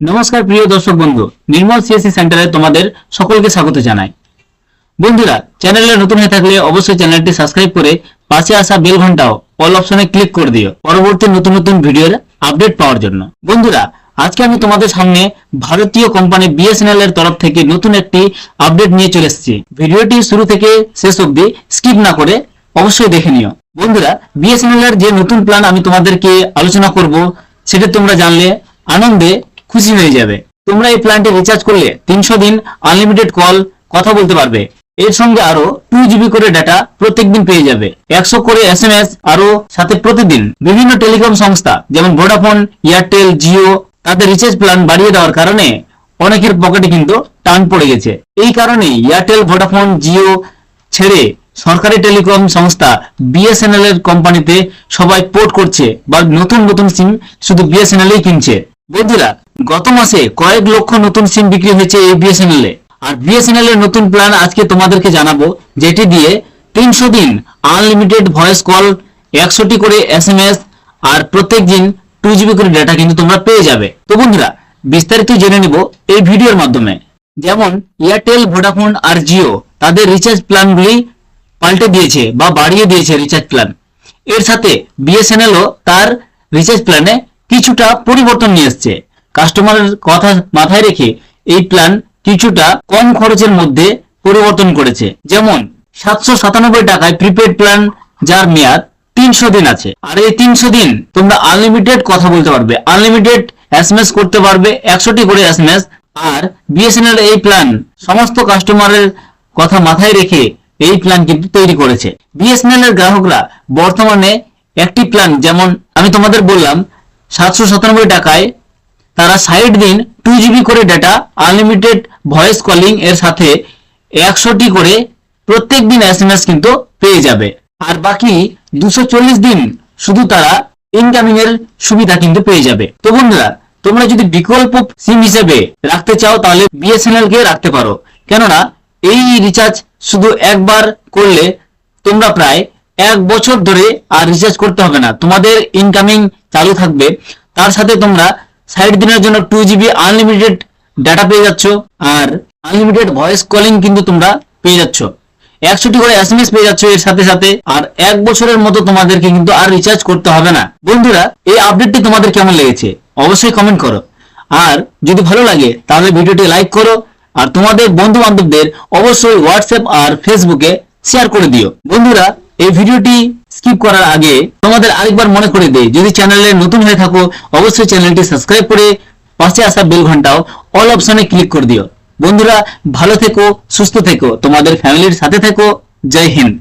নমস্কার, প্রিয় দর্শক বন্ধু। নির্মল সিএসসি সেন্টারে তোমাদের সকলকে স্বাগত জানাই। বন্ধুরা, চ্যানেলে নতুন হয়ে থাকলে অবশ্যই চ্যানেলটি সাবস্ক্রাইব করে পাশে আসা বেল ঘন্টাও অল অপশনে ক্লিক করে দিও। পরবর্তী নতুন নতুন ভিডিওর আপডেট পাওয়ার জন্য। বন্ধুরা, আজকে আমি তোমাদের সামনে ভারতীয় কোম্পানি বিএসএনএল এর তরফ থেকে নতুন একটি আপডেট নিয়ে চলে এসেছি। ভিডিওটি শুরু থেকে শেষ অবধি স্কিপ না করে অবশ্যই দেখে নিও। বন্ধুরা বিএসএনএল এর যে নতুন প্ল্যান আমি তোমাদেরকে আলোচনা করব, সেটা তোমরা জানলে আনন্দে খুশি হয়ে যাবে। তোমরা এই প্ল্যানটি রিচার্জ করলে তিনশো দিন আনলিমিটেড কল কথা বলতে পারবে। এর সঙ্গে আরও টু জিবি করে ডাটা প্রত্যেকদিন পেয়ে যাবে। একশো করে এস এম এস আরও সাথে প্রতিদিন। বিভিন্ন টেলিকম সংস্থা, যেমন ভোডাফোন এয়ারটেল জিও তাদের রিচার্জ প্ল্যান বাড়িয়ে দেওয়ার কারণে অনেকের পকেটে কিন্তু টান পড়ে গেছে। এই কারণে এয়ারটেল ভোডাফোন জিও ছেড়ে সরকারি টেলিকম সংস্থা বিএসএনএল এর কোম্পানিতে সবাই পোর্ট করছে বা নতুন নতুন সিম শুধু বিএসএনএল এই কিনছে। বন্ধুরা, গত মাসে কয়েক লক্ষ নতুন সিম বিক্রি হয়েছে এই বিএসএনএল এ। আর বিএসএনএল এর নতুন প্ল্যান আজকে তোমাদেরকে জানাব, যেটি দিয়ে তিনশো দিন আনলিমিটেড ভয়েস কল একশোটি করে এসএমএস আর প্রত্যেক দিন টু জিবি করে ডেটা কিন্তু তোমরা পেয়ে যাবে। তো বন্ধুরা, বিস্তারিত জেনে নিব এই ভিডিওর মাধ্যমে। যেমন এয়ারটেল ভোডাফোন আর জিও তাদের রিচার্জ প্ল্যানগুলি পাল্টে দিয়েছে বা বাড়িয়ে দিয়েছে রিচার্জ প্ল্যান এর সাথে বিএসএনএলও তার রিচার্জ প্ল্যানে কিছুটা পরিবর্তন নিয়ে এসছে। কাস্টমারের কথা মাথায় রেখে এই প্ল্যান কিছুটা কম খরচের মধ্যে পরিবর্তন করেছে। যেমন, সাতশো সাতানব্বই টাকায় প্রিপেড প্ল্যান যার মেয়াদ তিনশো দিন আছে। আর এই তিনশো দিন তোমরা আনলিমিটেড কথা বলতে পারবে। আনলিমিটেড এসএমএস করতে পারবে, একশোটি করে এসএমএস আর বিএসএনএল এই প্ল্যান সমস্ত কাস্টমারের কথা মাথায় রেখে এই প্ল্যান কিন্তু তৈরি করেছে। বিএসএনএল এর গ্রাহকরা বর্তমানে একটি প্ল্যান যেমন আমি তোমাদের বললাম সাতশো সাতানব্বই টাকায় তারা ষাট দিন টু জিবি করে ডেটা আনলিমিটেড ভয়েস কলিং এর সাথে একশোটি করে প্রত্যেক দিন এস কিন্তু পেয়ে যাবে। আর বাকি দুশো চল্লিশ দিন শুধু তারা ইনকামিং এর সুবিধা কিন্তু পেয়ে যাবে। তো বন্ধুরা, তোমরা যদি বিকল্প সিম হিসেবে রাখতে চাও, তাহলে বিএসএনএল কে রাখতে পারো। কেননা এই রিচার্জ শুধু একবার করলে তোমরা প্রায় এক বছর ধরে আর রিচার্জ করতে হবে না। তোমাদের ইনকামিং চালু থাকবে। তার সাথে তোমরা ষাট দিনের জন্য টু জিবি আনলিমিটেড ডাটা পেয়ে যাচ্ছ আর আনলিমিটেড ভয়েস কলিং কিন্তু তোমরা পেয়ে যাচ্ছ। একশোটি করে এসএমএস পেয়ে যাচ্ছ এর সাথে সাথে আর এক বছরের মতো তোমাদেরকে কিন্তু আর রিচার্জ করতে হবে না। বন্ধুরা, এই আপডেটটি তোমাদের কেমন লেগেছে? অবশ্যই কমেন্ট করো। আর যদি ভালো লাগে, তাহলে ভিডিওটি লাইক করো আর তোমাদের বন্ধু বান্ধবদের অবশ্যই হোয়াটসঅ্যাপ আর ফেসবুকে শেয়ার করে দিও। বন্ধুরা এই ভিডিওটি স্কিপ করার আগে তোমাদের আরেকবার মনে করে দেয় যদি চ্যানেলে নতুন হয়ে থাকো, অবশ্যই চ্যানেলটি সাবস্ক্রাইব করে পাশে আসা বেল ঘন্টাও অল অপশনে ক্লিক করে দিও। বন্ধুরা, ভালো থেকো, সুস্থ থেকো। তোমাদের ফ্যামিলির সাথে থেকো। জয় হিন্দ।